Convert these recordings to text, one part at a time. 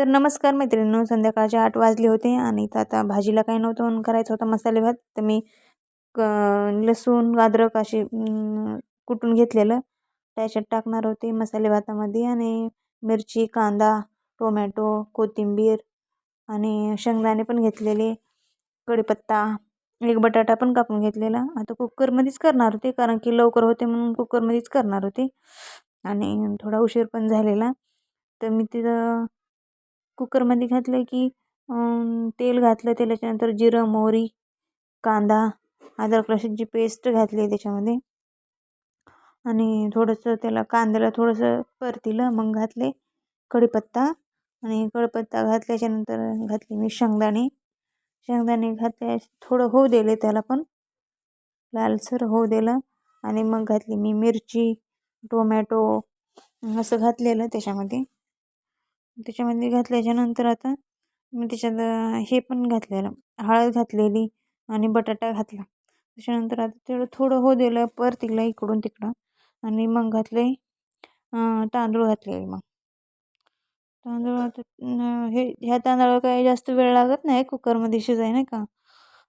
तर नमस्कार मैत्रिणींनो संध्याकाळचे आठ वाजले होते आणि तर आता भाजीला काही नव्हतं म्हणून करायचं होतं मसाले भात. तर मी क लसूण अद्रक असे कुटून घेतलेलं. त्याच्यात टाकणार होते मसाले भातामध्ये आणि मिरची कांदा टोमॅटो कोथिंबीर आणि शेंगदाणे पण घेतलेले. कढीपत्ता एक बटाटा पण कापून घेतलेला. आता कुकरमध्येच करणार होते कारण की लवकर होते म्हणून कुकरमध्येच करणार होते. आणि थोडा उशीर पण झालेला. तर मी तिथं कुकरमध्ये घातलं की तेल घातलं तेलाच्यानंतर जिरं मोहरी कांदा अद्रक लसूणची पेस्ट घातली त्याच्यामध्ये. आणि थोडंसं त्याला कांद्याला थोडंसं परतीलं मग घातले कढीपत्ता. आणि कढीपत्ता घातल्याच्यानंतर घातले मी शेंगदाणे. शेंगदाणे घातल्या थोडं होऊ दिले त्याला पण. लालसर होऊ दिलं. आणि मग घातली मी मिरची टोमॅटो असं घातलेलं त्याच्यामध्ये. त्याच्यामध्ये घातल्याच्यानंतर आता मी त्याच्यात हे पण घातलेलं हळद घातलेली आणि बटाटा घातला. त्याच्यानंतर आता तेवढं थोडं हो दिलं परतीला इकडून तिकडं आणि मग घातले तांदूळ घातले मग. तांदूळ आता हे ह्या तांदळाला काही जास्त वेळ लागत नाही कुकरमध्ये शिजाय नाही का?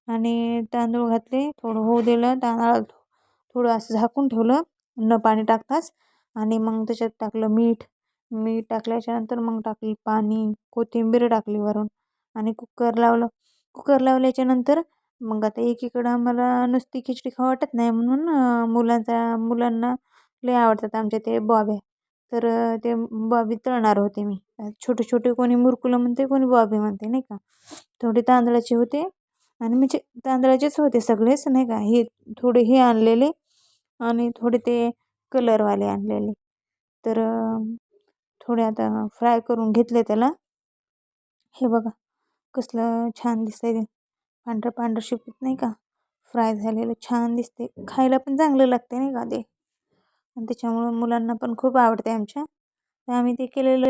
आणि तांदूळ घातले थोडं होऊ दिलं तांदळा थोडं असं झाकून ठेवलं न पाणी टाकताच आणि मग त्याच्यात टाकलं मीठ मीठ टाकल्याच्यानंतर मग टाकली पाणी कोथिंबीर टाकली वरून आणि कुकर लावलं. कुकर लावल्याच्यानंतर मग आता एकीकडं आम्हाला नुसती खिचडी खाऊ वाटत नाही म्हणून मुलांचा मुलांना लय आवडतात आमच्या ते बॉब्या. तर ते बॉबी तळणार होते मी. छोटे छोटे कोणी मुरकुलं म्हणते कोणी बॉबी म्हणते नाही का? थोडे तांदळाचे होते आणि म्हणजे तांदळाचेच होते सगळेच नाही का? हे थोडे हे आणलेले आणि थोडे ते कलरवाले आणलेले. तर थोडे आता फ्राय करून घेतले त्याला. हे बघा कसलं छान दिसतंय ते. पांढरं पांढरं शिपत नाही का? फ्राय झालेलं छान दिसते खायला पण चांगलं लागते नाही का ते? आणि त्याच्यामुळं मुलांना पण खूप आवडते आमच्या. तर आम्ही ते केलेलं